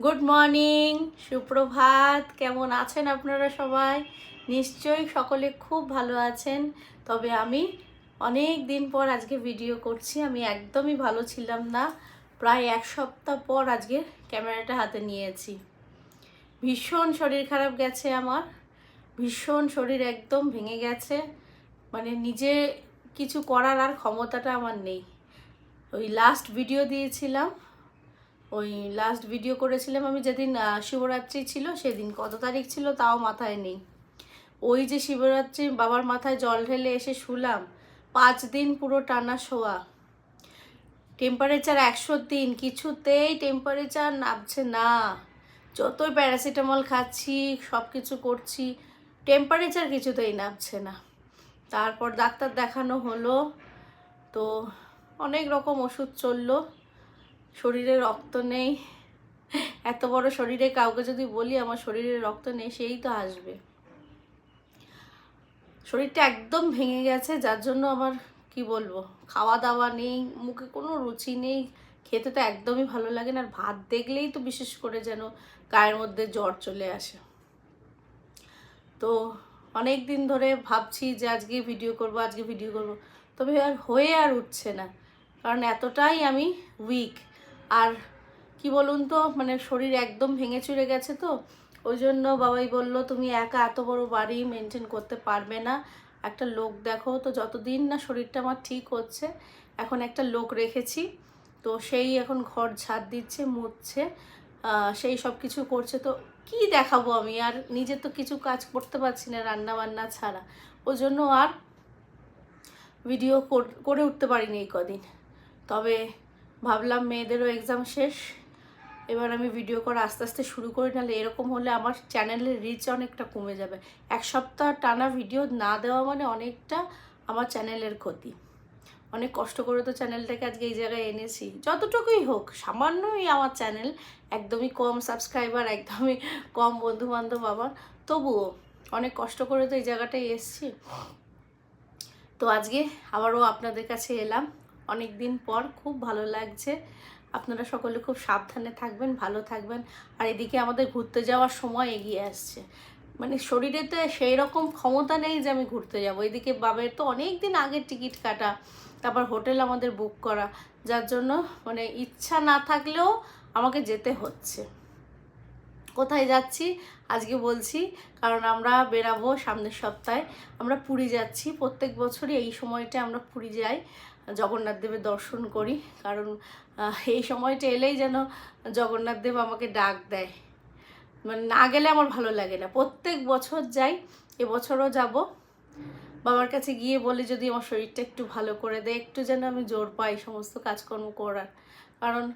Good morning সুপ্রভাত। কেমন আছেন আপনারা সবাই? নিশ্চয়ই সকলে খুব ভালো আছেন। তবে আমি অনেক দিন পর আজকে ভিডিও করছি। আমি একদমই ভালো ছিলাম না। প্রায় এক সপ্তাহ পর আজকে ক্যামেরাটা হাতে নিয়েছি। ভীষণ শরীর খারাপ গেছে আমার। ভীষণ শরীর একদম ভেঙে গেছে। মানে নিজে কিছু করার আর ক্ষমতাটা আমার নেই। ওই লাস্ট ভিডিও দিয়েছিলাম। ওই লাস্ট ভিডিও করেছিলাম আমি যেদিন শিবরাত্রি ছিল, সেদিন। কত তারিখ ছিল তাও মাথায় নেই। ওই যে শিবরাত্রি, বাবার মাথায় জল ঢেলে এসে শুলাম। পাঁচ দিন পুরো টানা শোয়া। টেম্পারেচার একশো তিন, কিছুতেই টেম্পারেচার নামছে না। যতই প্যারাসিটামল খাচ্ছি সব কিছু করছি টেম্পারেচার কিছুতেই নামছে না। তারপর ডাক্তার দেখানো হলো, তো অনেক রকম ওষুধ চলল। শরীরে রক্ত নেই। এত বড় শরীরে কাউকে যদি বলি আমার শরীরে রক্ত নেই, সেই তো আসবে। শরীরটা একদম ভেঙে গেছে, যার জন্য আমার কি বলব খাওয়া দাওয়া নেই, মুখে কোনো রুচি নেই, খেতে তো একদমই ভালো লাগে না, আর ভাত দেখলেই তো বিশেষ করে যেন গায়ের মধ্যে জ্বর চলে আসে। তো অনেক দিন ধরে ভাবছি যে আজকে ভিডিও করব, আজকে ভিডিও করব, তবে আর হয়ে আর উঠছে না, কারণ এতটাই আমি উইক আর কি বলুন তো মানে শরীর একদম ভেঙে চুরে গেছে তো। ওই জন্য বাবাই বলল, তুমি একা এত বড় বাড়ি মেনটেন করতে পারবে না। একটা লোক দেখো তো, যতদিন না শরীরটা আমার ঠিক হচ্ছে, এখন একটা লোক রেখেছি। তো সেই এখন ঘর ঝাড় দিচ্ছে, মুছছে সেই সব কিছু করছে। তো কি দেখাবো আমি? আর নিজে তো কিছু কাজ করতে পারছি না রান্না বান্না ছাড়া। ওই জন্য আর ভিডিও কর- উঠতে পারিনি এই কদিন। তবে ভাবলাম মেয়েদেরও এক্সাম শেষ। এবার আমি ভিডিও করা আস্তে আস্তে শুরু করি, নাহলে এরকম হলে আমার চ্যানেলের রিচ অনেকটা কমে যাবে। এক সপ্তাহ টানা ভিডিও না দেওয়া মানে অনেকটা আমার চ্যানেলের ক্ষতি। অনেক কষ্ট করে তো চ্যানেলটাকে আজকে এই জায়গায় এনেছি। যতটুকুই হোক, সামান্যই আমার চ্যানেল একদমই কম সাবস্ক্রাইবার একদমই কম বন্ধু বান্ধব আমার। তবুও অনেক কষ্ট করে তো এই জায়গাটায় এসছি। তো আজকে আবারও আপনাদের কাছে এলাম। অনেক দিন পর খুব ভালো লাগছে। আপনারা সকলে খুব সাবধানে থাকবেন, ভালো থাকবেন। আর এদিকে আমাদের ঘুরতে যাওয়ার সময় এগিয়ে আসছে। মানে শরীরে তো সেই রকম ক্ষমতা নেই যে আমি ঘুরতে যাব। এদিকে বাবের তো অনেক দিন আগে টিকিট কাটা, তারপর হোটেল আমাদের বুক করা। যার জন্য মানে ইচ্ছা না থাকলেও আমাকে যেতে হচ্ছে। কোথায় যাচ্ছি? আজকে বলছি, কারণ আমরা বেরাবো সামনের সপ্তাহে। আমরা পুরী যাচ্ছি। প্রত্যেক বছরই এই সময়টা আমরা পুরী যাই। জগন্নাথ দেবের দর্শন করি। কারণ এই সময়টা এলেই যেন জগন্নাথ দেব আমাকে ডাক দেয়। মানে না গেলে আমার ভালো লাগে না। প্রত্যেক বছর যাই, এবছরও যাব। বাবার কাছে গিয়ে বলে, যদি আমার শরীরটা একটু ভালো করে দেয় একটু যেন আমি জোর পাই সমস্ত কাজকর্ম করার। কারণ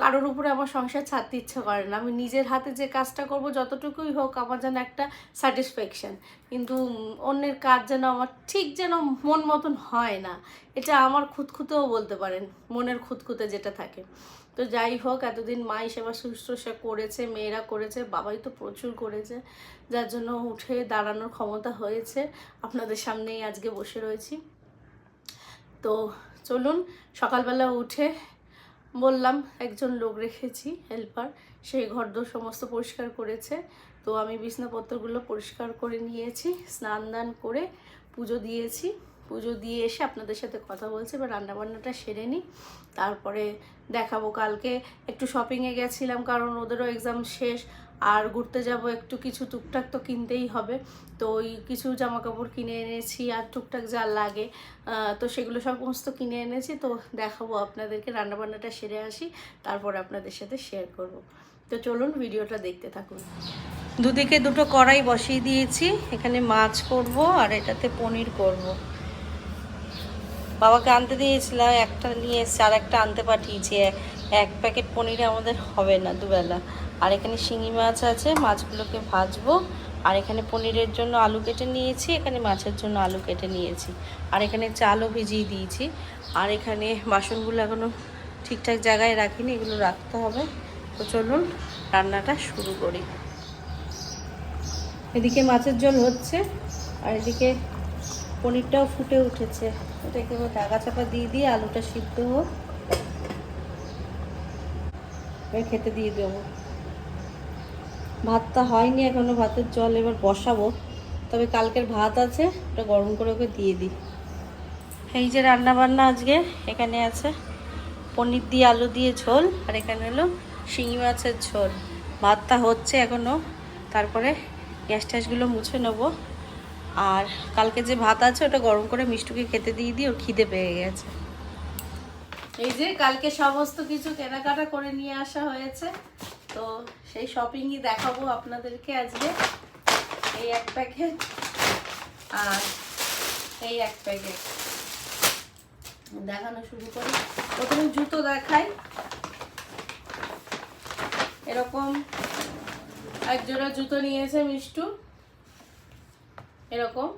কারোর উপরে আমার সংসার ছাড়তে ইচ্ছে করে না। আমি নিজের হাতে যে কাজটা করব, যতটুকুই হোক, আমার যেন একটা স্যাটিসফ্যাকশন কিন্তু অন্যের কাজ যেন আমার ঠিক যেন মন মতন হয় না, এটা আমার খুঁতখুতেও বলতে পারেন, মনের খুঁতখুতে যেটা থাকে। তো যাই হোক, এতদিন মা সেবা শুশ্রূষা করেছে, মেয়েরা করেছে, বাবাই তো প্রচুর করেছে, যার জন্য উঠে দাঁড়ানোর ক্ষমতা হয়েছে। আপনাদের সামনেই আজকে বসে রয়েছি। তো চলুন, সকালবেলা উঠে বললাম, একজন লোক রেখেছি হেল্পার সেই ঘর দোর সমস্ত পরিষ্কার করেছে। তো আমি বিছনাপত্রগুলো পরিষ্কার করে নিয়েছি, স্নান দান করে পুজো দিয়েছি। পুজো দিয়ে এসে আপনাদের সাথে কথা বলছি বা রান্নাবান্নাটা সেরে নিই। তারপরে দেখাবো, কালকে একটু শপিংয়ে গেছিলাম, কারণ ওদেরও এক্সাম শেষ। আর ঘুরতে যাব একটু কিছু টুকটাক তো কিনতেই হবে। তো ওই কিছু জামা কাপড় কিনে এনেছি আর টুকটাক যা লাগে তো সেগুলো সমস্ত কিনে এনেছি। তো দেখাবো আপনাদেরকে, রান্নাবান্নাটা সেরে আসি, তারপরে আপনাদের সাথে শেয়ার করব। তো চলুন ভিডিওটা দেখতে থাকুন। দুদিকে দুটো কড়াই বসিয়ে দিয়েছি, এখানে মাছ করব আর এটাতে পনির করব। বাবাকে আনতে দিয়েছিলাম একটা নিয়ে এসছে আর একটা আনতে পাঠিয়েছি। এক- এক প্যাকেট পনিরে আমাদের হবে না দুবেলা। আর এখানে শিঙি মাছ আছে, মাছগুলোকে ভাজবো। আর এখানে পনিরের জন্য আলু কেটে নিয়েছি, এখানে মাছের জন্য আলু কেটে নিয়েছি। আর এখানে চালও ভিজিয়ে দিয়েছি। আর এখানে বাসনগুলো এখনও ঠিকঠাক জায়গায় রাখিনি, এগুলো রাখতে হবে। তো চলুন রান্নাটা শুরু করি। এদিকে মাছের ঝোল হচ্ছে, আর এদিকে পনিরটাও ফুটে উঠেছে। এটাকে ঢাকা চাপা দিয়ে দিয়ে আলুটা সিদ্ধ হোক খেতে দিয়ে দেবো। ভাতটা হয়নি, এখনও ভাতের জল এবার বসাবো। তবে কালকের ভাত আছে, ওটা গরম করে ওকে দিয়ে দিই। এই যে রান্না বান্না আজকে, এখানে আছে পনির দিয়ে আলু দিয়ে ঝোল, আর এখানে হলো শিঙি মাছের ঝোল। ভাতটা হচ্ছে এখনও, তারপরে গ্যাস ট্যাসগুলো মুছে নেব। আর কালকে যে ভাত আছে, ওটা গরম করে মিষ্টুকে খেতে দিয়ে দিই, ওর খিদে পেয়ে গেছে। এই যে কালকে সমস্ত কিছু কেনাকাটা করে নিয়ে আসা হয়েছে। তো সেই শপিংই দেখাবো আপনাদেরকে আজকে। এই এক প্যাকেট আর এই এক প্যাকেট দেখানো শুরু করি। প্রথমে জুতো দেখাই। এরকম এক জোড়া জুতো নিয়েছে মিষ্টু। এরকম।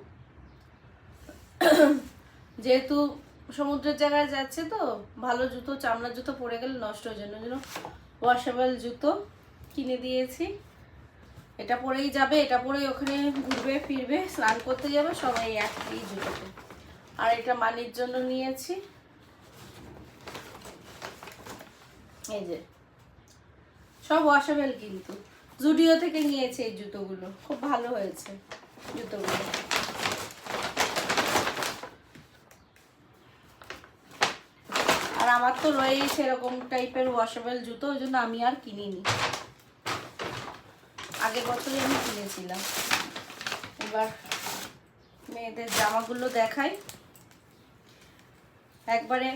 যেহেতু সমুদ্রের জায়গায় যাচ্ছে তো, ভালো জুতো, চামড়ার জুতো পরে গেলে নষ্ট হয়ে জন্য ওয়াশেবল জুতো কিনে দিয়েছি। এটা পরেই যাবে, এটা পরেই ওখানে ঘুরবে, ফিরবে, স্নান করতে যাবে, সবাই একই জুতোতে। আর এটা মানির জন্য নিয়েছি। এই যে, সব ওয়াশেবল কিন্তু। জুডিও থেকে নিয়েছে এই জুতোগুলো, খুব ভালো হয়েছে জুতোগুলো। আমার তো রয়েছে এরকম টাইপের ওয়াশেবল জুতো, ওই জন্য আমি আর কিনিনি। আগের বছরই আমি কিনেছিলাম। এবার মেয়েদের জামাগুলো দেখাই। একবারে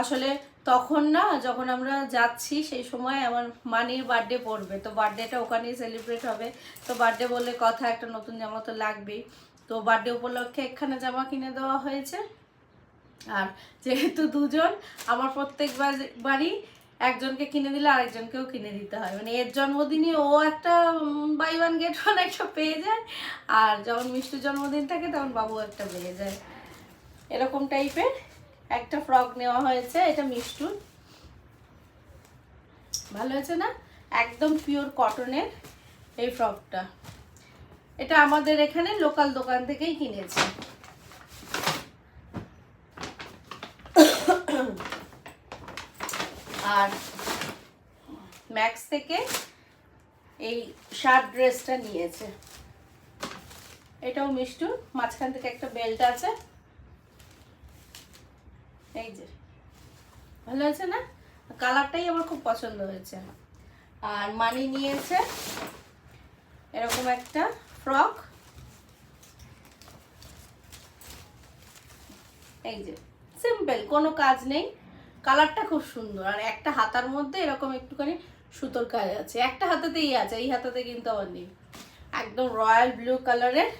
আসলে তখন না, যখন আমরা যাচ্ছি, সেই সময় আমার মানির বার্থডে পড়বে। তো বার্থডেটা ওখানেই সেলিব্রেট হবে। তো বার্থডে বললে কথা, একটা নতুন জামা তো লাগবেই। তো বার্থডে উপলক্ষে একখানা জামা কিনে দেওয়া হয়েছে। আর যেহেতু দুজন, আমার প্রত্যেকবার বাড়ি একজনকে কিনে দিলে আরেকজনকেও কিনে দিতে হয়। মানে এর জন্মদিনে ও একটা বাই ওয়ান গেট ওয়ান একটা পেয়ে যায়, আর যখন মিষ্টির জন্মদিন থাকে তখন বাবু একটা পেয়ে যায়। এরকম টাইপের একটা ফ্রক নেওয়া হয়েছে, এটা মিষ্টুর। ভালো হয়েছে না? একদম পিওর কটনের এই ফ্রকটা। এটা আমাদের এখানে লোকাল দোকান থেকেই কিনেছি। আর ম্যাক্স থেকে এই শার্ট ড্রেসটা নিয়েছে। এটাও মিষ্টু, মাঝখান থেকে একটা বেল্ট আছে। এই যে। ভালো হয়েছে না? কালারটাই আমার খুব পছন্দ হয়েছে। আর মানি নিয়েছে এরকম একটা ফ্রক। এই যে। সিম্পল কোনো কাজ নেই। কালারটা খুব সুন্দর। আর একটা হাতার মধ্যে এরকম একটুখানি সুতোর কাজ আছে। একটা হাতাতেই আছে, এই হাতাতে কিন্তু আবার নেই। একদম রয়্যাল ব্লু কালারের।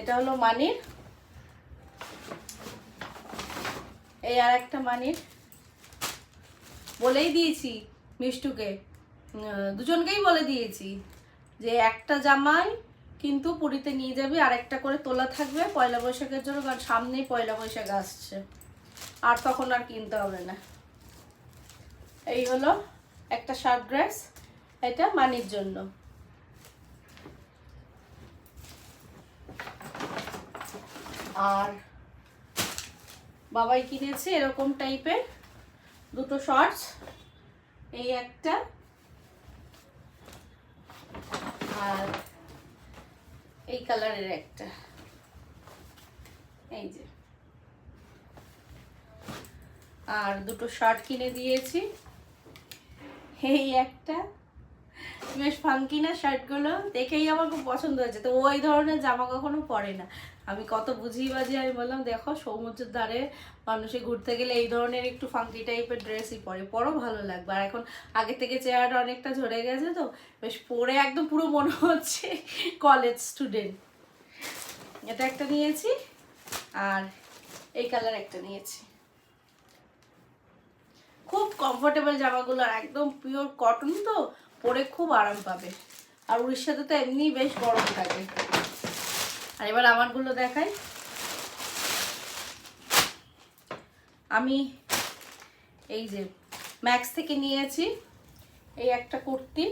এটা হলো মানির। এই আর একটা মানির। বলেই দিয়েছি মিষ্টুকে। দুজনকেই বলে দিয়েছি যে একটা জামাই কিন্তু পুরীতে নিয়ে যাবি আর একটা করে তোলা থাকবে পয়লা বৈশাখের জন্য, কারণ সামনেই পয়লা বৈশাখ আসছে। আর তখন আর কিনতে হবে না। এই হলো একটা শার্ট ড্রেস, এটা মানির জন্য। আর বাবাই কিনেছে এরকম টাইপের দুটো শর্টস এই একটা। আর এই কালারের একটা। এই যে। আর দুটো শার্ট কিনে দিয়েছি। এই একটা। বেশ ফাঙ্কি না শার্টগুলো দেখেই আমার খুব পছন্দ হয়েছে। তো ওই ধরনের জামা কখনো পরে না। আমি কত বুঝিয়ে বাজিয়ে আমি বললাম, দেখো সমুদ্রের ধারে মানুষে ঘুরতে গেলে এই ধরনের একটু ফাঙ্কি টাইপের ড্রেসই পরে। পরও ভালো লাগবে। আর এখন আগে থেকে চেহারাটা অনেকটা ঝরে গেছে তো, বেশ পরে একদম পুরো মনে হচ্ছে কলেজ স্টুডেন্ট এটা একটা নিয়েছি, আর এই কালার একটা নিয়েছি। খুব কমফোর্টেবল জামাগুলো আর একদম পিওর কটন তো পরে খুব আরাম পাবে। আর উড়িষ্যাতে তো এমনিই বেশ গরম থাকে। আর এবার আমারগুলো দেখাই। আমি এই যে ম্যাক্স থেকে নিয়েছি এই একটা কুর্তি।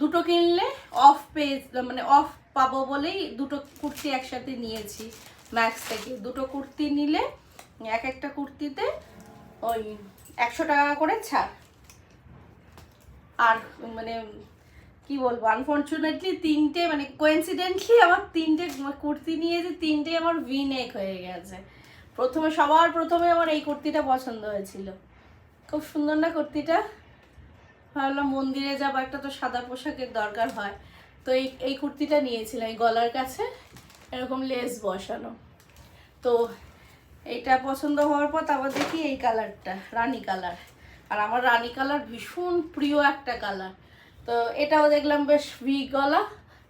দুটো কিনলে অফ পেজ মানে অফ পাবো বলেই দুটো কুর্তি একসাথে নিয়েছি ম্যাক্স থেকে। দুটো কুর্তি নিলে এক একটা কুর্তিতে ওই একশো টাকা করে ছাড়। আর মানে কি বলব আনফর্চুনেটলি তিনটে মানে কোয়েন্সিডেন্টলি আমার তিনটে কুর্তি নিয়েছে তিনটে আমার ভি নেক হয়ে গেছে। প্রথমে, সবার প্রথমে আমার এই কুর্তিটা পছন্দ হয়েছিল। খুব সুন্দর না কুর্তিটা? ভাবলাম মন্দিরে যাব, একটা তো সাদা পোশাকের দরকার হয়। তো এই এই কুর্তিটা নিয়েছিলাম, এই গলার কাছে এরকম লেস বসানো। তো এইটা পছন্দ হওয়ার পর তারপর দেখি এই কালারটা, রানী কালার। আর আমার রানী কালার ভীষণ প্রিয় একটা কালার। তো এটাও দেখলাম বেশ ভি গলা,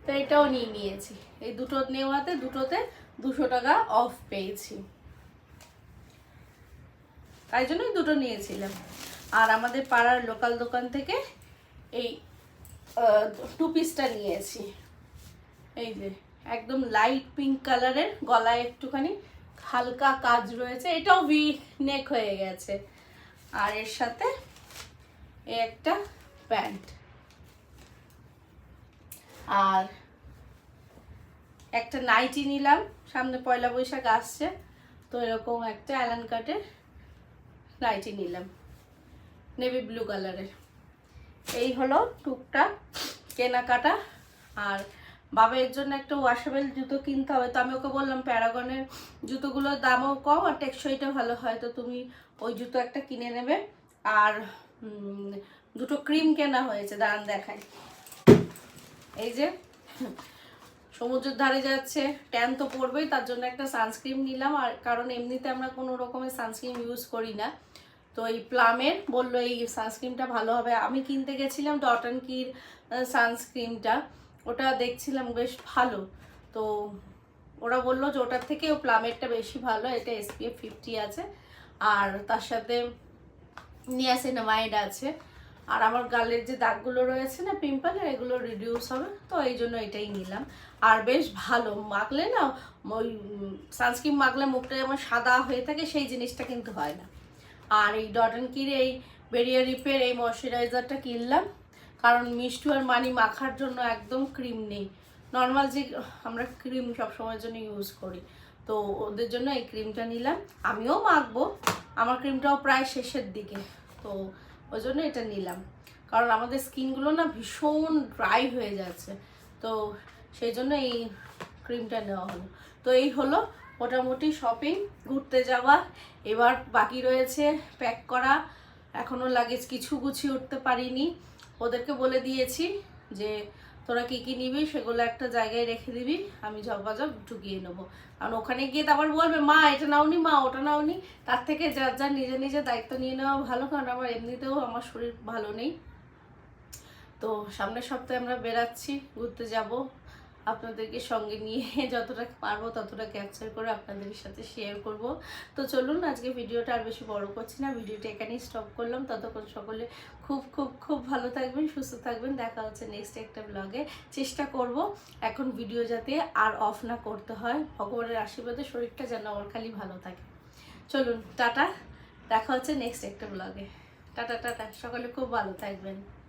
তো এটাও নিয়ে নিয়েছি। এই দুটো নেওয়াতে দুটোতে দুশো টাকা অফ পেয়েছি। তাই জন্যই দুটো নিয়েছিলাম। আর আমাদের পাড়ার লোকাল দোকান থেকে এই টু পিসটা নিয়েছি। এই যে, একদম লাইট পিঙ্ক কালারের গলায় একটুখানি হালকা কাজ রয়েছে, এটাও ভি নেক হয়ে গেছে। আর এর সাথে একটা প্যান্ট। আর একটা নাইটি নিলাম, সামনে পয়লা বৈশাখ আসছে, তো এরকম একটা অ্যালান কাটের নাইটি নিলাম, নেভি ব্লু কালারের। এই হলো টুকটাক কেনাকাটা, আর বাবার জন্য একটা ওয়াশেবল জুতো কিনতে হবে। তো আমি ওকে বললাম প্যারাগনের জুতোগুলোর দামও কম আর টেকসইটা ভালো হয়। তো তুমি ওই জুতো একটা কিনে নেবে। আর দুটো ক্রিম কেনা হয়েছে, দাঁড়ান দেখায় এই যে, সমুদ্রের ধারে যাচ্ছে ট্যান তো পড়বেই তার জন্য একটা সানস্ক্রিন নিলাম। আর কারণ এমনিতে আমরা কোনো রকমের সানস্ক্রিন ইউজ করি না। তো এই প্লামের বলল, এই সানস্ক্রিনটা ভালো হবে। আমি কিনতে গেছিলাম ডটন কির সানস্ক্রিনটা ওটা দেখছিলাম বেশ ভালো। তো ওরা বলল যে ওটার থেকেও প্লামেরটা বেশি ভালো, এটা এসপিএফ ফিফটি আছে। আর তার সাথে নিয়াসিনামাইড আছে। আর আমার গালের যে দাগগুলো রয়েছে না পিম্পলের এগুলো রিডিউস হবে। তো এই জন্য এটাই নিলাম। আর বেশ ভালো, মাখলে না ওই সানস্ক্রিন মাখলে মুখটা যেমন সাদা হয়ে থাকে, সেই জিনিসটা কিন্তু হয় না। আর এই ডটন কির এই বেরিয়া রিপের এই ময়শ্চারাইজারটা কিনলাম। কারণ মিষ্টু আর মানি মাখার জন্য একদম ক্রিম নেই। নর্মাল যে আমরা ক্রিম সবসময়ের জন্য ইউজ করি। তো ওদের জন্য এই ক্রিমটা নিলাম। আমিও মাখবো। আমার ক্রিমটাও প্রায় শেষের দিকে। তো ওই জন্য এটা নিলাম। কারণ আমাদের স্কিনগুলো না ভীষণ ড্রাই হয়ে যাচ্ছে। তো সেই জন্য এই ক্রিমটা নেওয়া হলো। তো এই হলো মোটামুটি শপিং ঘুরতে যাওয়া। এবার বাকি রয়েছে প্যাক করা। এখনও লাগেজ কিছু গুছিয়ে উঠতে পারিনি। ওদেরকে বলে দিয়েছি যে তোরা কি কি নিবি সেগুলো একটা জায়গায় রেখে দিবি, আমি ঝকবাজক ঢুকিয়ে নেব। কারণ ওখানে গিয়ে তারপর বলবে, মা, এটা নাওনি, মা, ওটা নাওনি। তার থেকে যার যার নিজে নিজে দায়িত্ব নিয়ে নেওয়া ভালো, কারণ আমার এমনিতেও আমার শরীর ভালো নেই। তো সামনের সপ্তাহে আমরা বেরাচ্ছি ঘুরতে যাব। আপনাদেরকে সঙ্গে নিয়ে যতটা পারব ততটা ক্যাপচার করে আপনাদের সাথে শেয়ার করব। তো চলুন, আজকে ভিডিওটা আর বেশি বড় করছি না। ভিডিওটা এখানেই স্টপ করলাম। ততক্ষণ সকলে খুব খুব খুব ভালো থাকবেন, সুস্থ থাকবেন। দেখা হচ্ছে নেক্সট একটা ব্লগে চেষ্টা করব এখন ভিডিও যাতে আর অফ না করতে হয়। ভগবানের আশীর্বাদে শরীরটা যেন আমার খালি ভালো থাকে। চলুন, টাটা। দেখা হচ্ছে নেক্সট একটা ব্লগে টাটা টাটা। সকলে খুব ভালো থাকবেন।